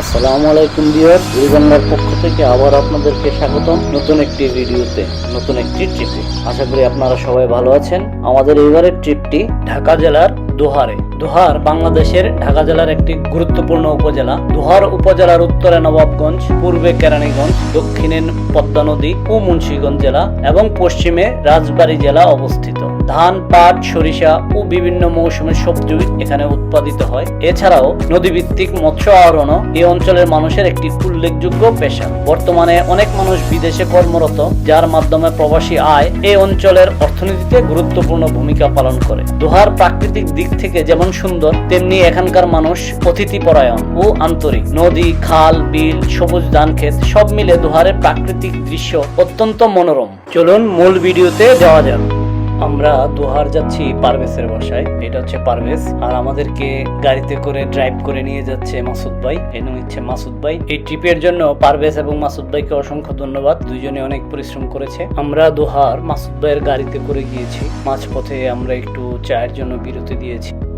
আসসালামু আলাইকুম ভিউয়ার্স এই বাংলার পক্ষ থেকে আবার আপনাদেরকে স্বাগতম নতুন একটি ভিডিওতে, নতুন একটি ট্রিপে আশা করি আপনারা সবাই ভালো আছেন। আমাদের এবারের ট্রিপটি ঢাকা জেলার দোহারে। দোহার বাংলাদেশের ঢাকা জেলার একটি গুরুত্বপূর্ণ উপজেলা। দোহার উপজেলার উত্তরে নবাবগঞ্জ, পূর্বে কেরানীগঞ্জ, দক্ষিণে পদ্মা নদী ও মুন্সীগঞ্জ জেলা এবং পশ্চিমে রাজবাড়ী জেলা অবস্থিত। ধান, পাট, সরিষা ও বিভিন্ন মৌসুমের সবজি এখানে উৎপাদিত হয়। এছাড়াও নদীভিত্তিক মৎস্য আহরণও এই অঞ্চলের মানুষের একটি উল্লেখযোগ্য পেশা। বর্তমানে অনেক মানুষ বিদেশে কর্মরত, যার মাধ্যমে প্রবাসী আয় এই অঞ্চলের অর্থনীতিতে গুরুত্বপূর্ণ ভূমিকা পালন করে। দোহার প্রাকৃতিক দিক থেকে যেমন সুন্দর, তেমনি এখানকার মানুষ অতিথি পরায়ণ ও আন্তরিক। নদী, খাল, বিল, সবুজ ধানক্ষেত সব মিলে দোহারের প্রাকৃতিক দৃশ্য অত্যন্ত মনোরম। চলুন মূল ভিডিওতে যাওয়া যাক। আমরা দোহার যাচ্ছি পারভেজের বাসায়। এটা হচ্ছে পারভেজ। আর আমাদেরকে গাড়িতে করে ড্রাইভ করে নিয়ে যাচ্ছে মাসুদ ভাই। এর নাম হচ্ছে মাসুদ ভাই। এই ট্রিপের জন্য পারভেজ এবং মাসুদ ভাইকে অসংখ্য ধন্যবাদ। দুইজনে অনেক পরিশ্রম করেছে। আমরা দোহার মাসুদ ভাইয়ের গাড়িতে করে গিয়েছি। মাঝপথে আমরা একটু চায়ের জন্য বিরতি দিয়েছি।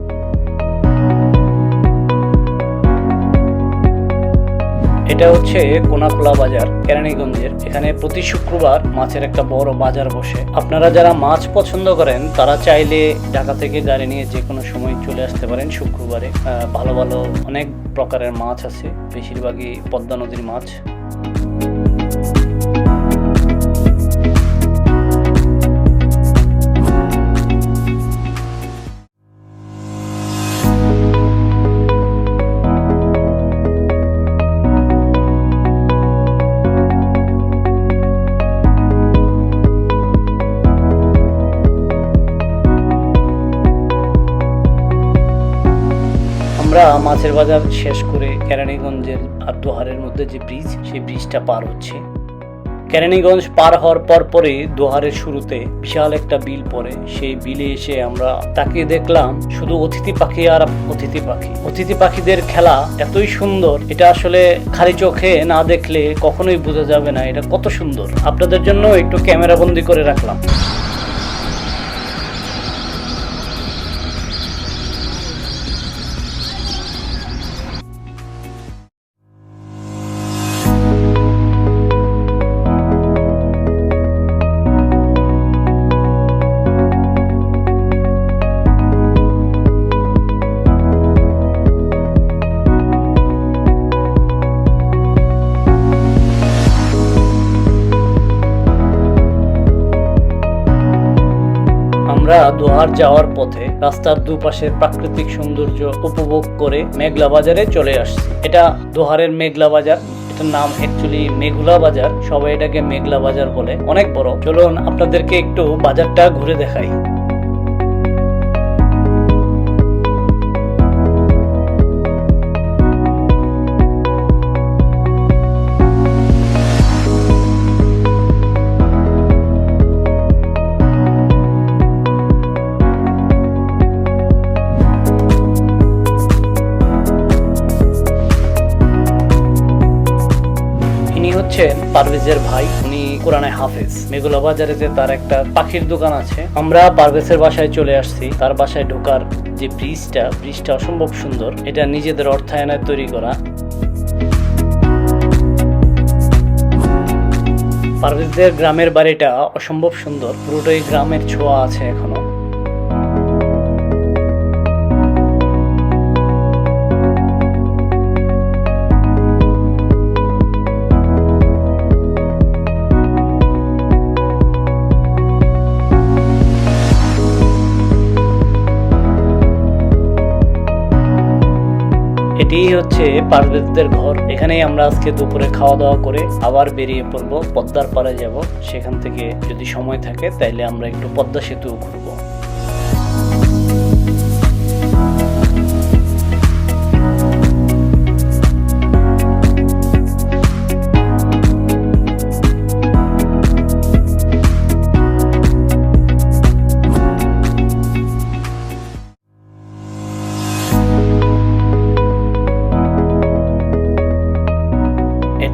এটা হচ্ছে কোনাকোলা বাজার, কেরানীগঞ্জের। এখানে প্রতি শুক্রবার মাছের একটা বড় বাজার বসে। আপনারা যারা মাছ পছন্দ করেন, তারা চাইলে ঢাকা থেকে গাড়ি নিয়ে যে কোনো সময় চলে আসতে পারেন শুক্রবারে। ভালো ভালো অনেক প্রকারের মাছ আছে, বেশিরভাগই পদ্মা নদীর মাছ। আমরা মাছের বাজার শেষ করে কেরানীগঞ্জের দোহারের মধ্যে যে ব্রিজ, সেই ব্রিজটা পার হচ্ছে। কেরানীগঞ্জ পার হওয়ার পর পরে দোহারের শুরুতে বিশাল একটা বিল পড়ে। সেই বিলে এসে আমরা তাকিয়ে দেখলাম শুধু অতিথি পাখি আর অতিথি পাখি। অতিথি পাখিদের খেলা এতই সুন্দর, এটা আসলে খালি চোখে না দেখলে কখনোই বোঝা যাবে না এটা কত সুন্দর। আপনাদের জন্য একটু ক্যামেরা বন্দি করে রাখলাম। দোহার যাওয়ার পথে রাস্তার দুপাশের প্রাকৃতিক সৌন্দর্য উপভোগ করে মেঘলা বাজারে চলে আসছি। এটা দোহারের মেঘলা বাজার। এটার নাম অ্যাকচুয়ালি মেঘলা বাজার। সবাই এটাকে মেঘলা বাজার বলে। অনেক বড়। চলুন আপনাদেরকে একটু বাজারটা ঘুরে দেখাই। পারভেজের ভাই, উনি কোরআনে হাফেজ। মেঘুলা বাজারে যে তার একটা পাখির দোকান আছে, আমরা পারভেজের বাসায় চলে আসছি। তার বাসায় ঢোকার যে ব্রিজটা ব্রিজটা অসম্ভব সুন্দর। এটা নিজেদের অর্থায়নে তৈরি করা। পারভেজদের গ্রামের বাড়িটা অসম্ভব সুন্দর। পুরোটাই গ্রামের ছোঁয়া আছে এখনও। হচ্ছে পারভেজদের ঘর। এখানেই আমরা আজকে দুপুরে খাওয়া দাওয়া করে আবার বেরিয়ে পড়ব, পদ্মার পাড়ে যাব। সেখান থেকে যদি সময় থাকে, তাইলে আমরা একটু পদ্মা সেতু ঘুরবো।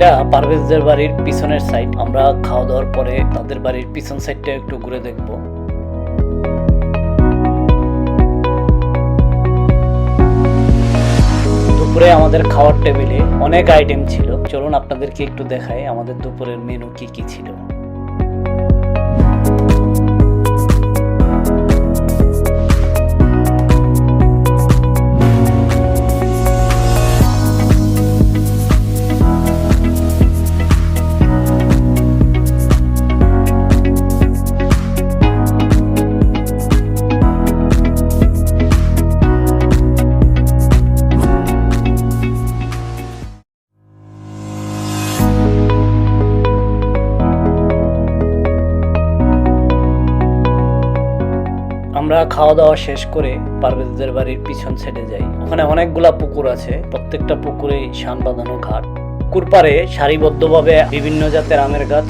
এটা পারভেজদের বাড়ির পিছনের সাইড আমরা খাওয়া দাওয়ার পরে তাদের বাড়ির পিছন সাইডটা একটু ঘুরে দেখব। দুপুরে আমাদের খাওয়ার টেবিলে অনেক আইটেম ছিল। চলুন আপনাদেরকে একটু দেখাই আমাদের দুপুরের মেনু কি কি ছিল। আমরা খাওয়া দাওয়া শেষ করে পার্বতীদের বাড়ির পিছন সাইডে যাই। ওখানে অনেকগুলা পুকুর আছে, প্রত্যেকটা পুকুরেই শান বাঁধানো ঘাট। পুকুর পাড়ে সারিবদ্ধভাবে বিভিন্ন জাতের আমের গাছ।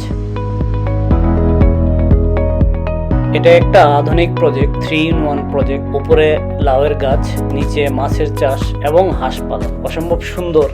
এটা একটা আধুনিক project three in one project উপরে লাউয়ের গাছ, নিচে মাছের চাষ এবং হাঁস পালন। অসম্ভব সুন্দর।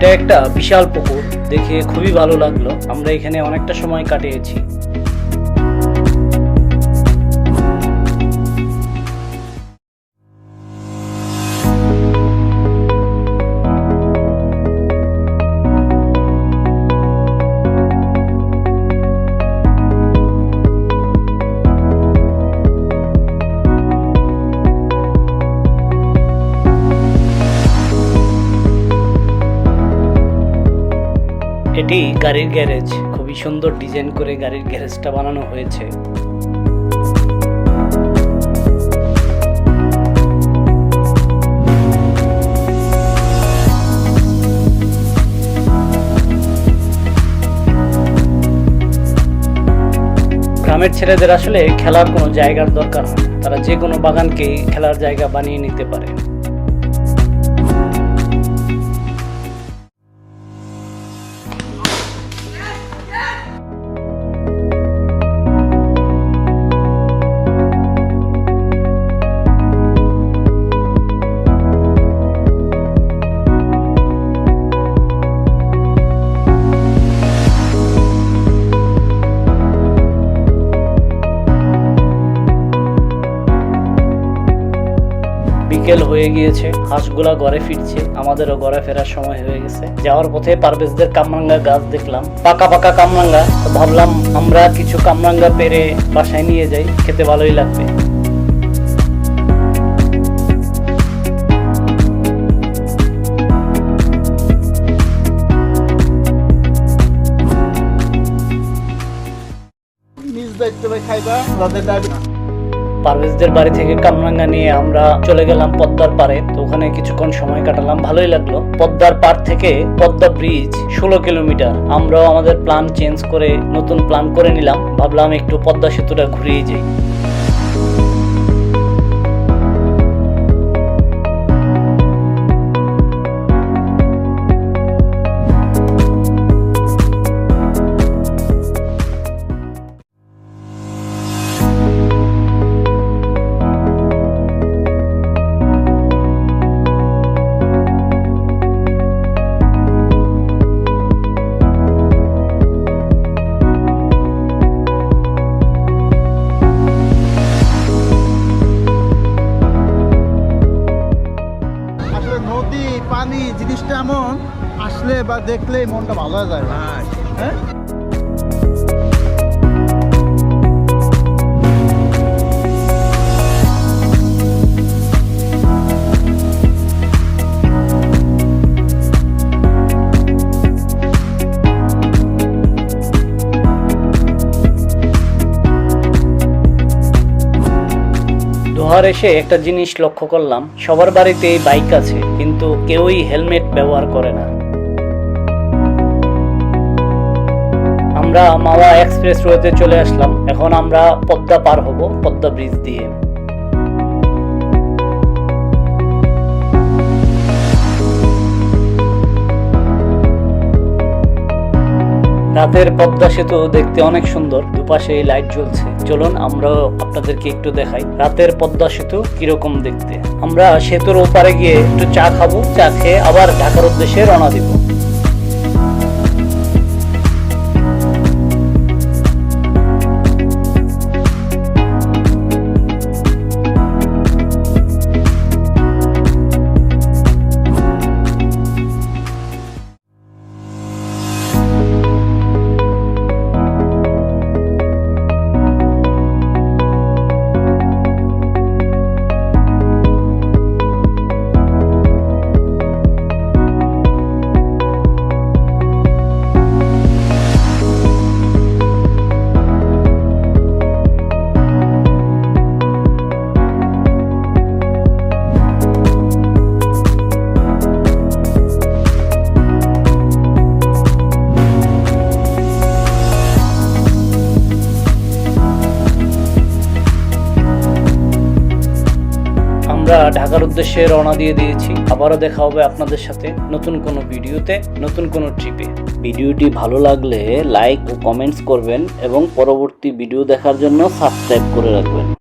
এটা একটা বিশাল পুকুর দেখে খুবই ভালো লাগল। আমরা এখানে অনেকটা সময় কাটিয়েছি। গাড়ির গ্যারেজ। খুবই সুন্দর ডিজাইন করে গাড়ির গ্যারেজটা বানানো হয়েছে। গ্রামের ছেলেদের আসলে খেলার কোনো জায়গার দরকার হয় তারা যে কোনো বাগানকেই খেলার জায়গা বানিয়ে নিতে পারে। বিকেল হয়ে গিয়েছে, হাঁসগুলা ঘরে ফিরছে, আমাদেরও ঘরে ফেরার সময় হয়ে গেছে। যাওয়ার পথে পারভেজদের কামরাঙ্গা গাছ দেখলাম। পাকা পাকা কামরাঙ্গা ভাবলাম আমরা কিছু কামরাঙ্গা পেরে বাসায় নিয়ে যাই, খেতে ভালোই লাগবে। নিজ দায়িত্ব খাইবা না পারভেজদের বাড়ি থেকে কামরাঙ্গা নিয়ে আমরা চলে গেলাম পদ্মার পারে তো ওখানে কিছুক্ষণ সময় কাটালাম, ভালোই লাগল। পদ্মার পার থেকে পদ্মা ব্রিজ ষোলো কিলোমিটার। আমরাও আমাদের প্ল্যান চেঞ্জ করে, নতুন প্ল্যান করে নিলাম। ভাবলাম একটু পদ্মা সেতুটা ঘুরিয়ে যাই। পানি জিনিসটা এমন আসলে বা দেখলেই মনটা ভালো হয়ে যায়। হ্যাঁ। দোহার এসে একটা জিনিস লক্ষ্য করলাম, সবার বাড়িতে এই বাইক আছে, কিন্তু কেউই হেলমেট ব্যবহার করে না। আমরা মাওয়া এক্সপ্রেস রোডে চলে আসলাম, এখন আমরা পদ্মা পার হব, পদ্মা ব্রিজ দিয়ে। রাতের পদ্মা সেতু দেখতে অনেক সুন্দর। দুপাশে লাইট জ্বলছে। চলুন আমরা আপনাদেরকে একটু দেখাই। রাতের পদ্মা সেতু কীরকম দেখতে? আমরা সেতুর ওপারে গিয়ে একটু চা খাব, চা খেয়ে আবার ঢাকার উদ্দেশ্যে রওনা দিব। আমরা ঢাকার উদ্দেশ্যে রওনা দিয়ে দিয়েছি। আবারও দেখা হবে আপনাদের সাথে নতুন কোনো ভিডিওতে, নতুন কোনো ট্রিপে। ভিডিওটি ভালো লাগলে লাইক ও কমেন্টস করবেন এবং পরবর্তী ভিডিও দেখার জন্য সাবস্ক্রাইব করে রাখবেন।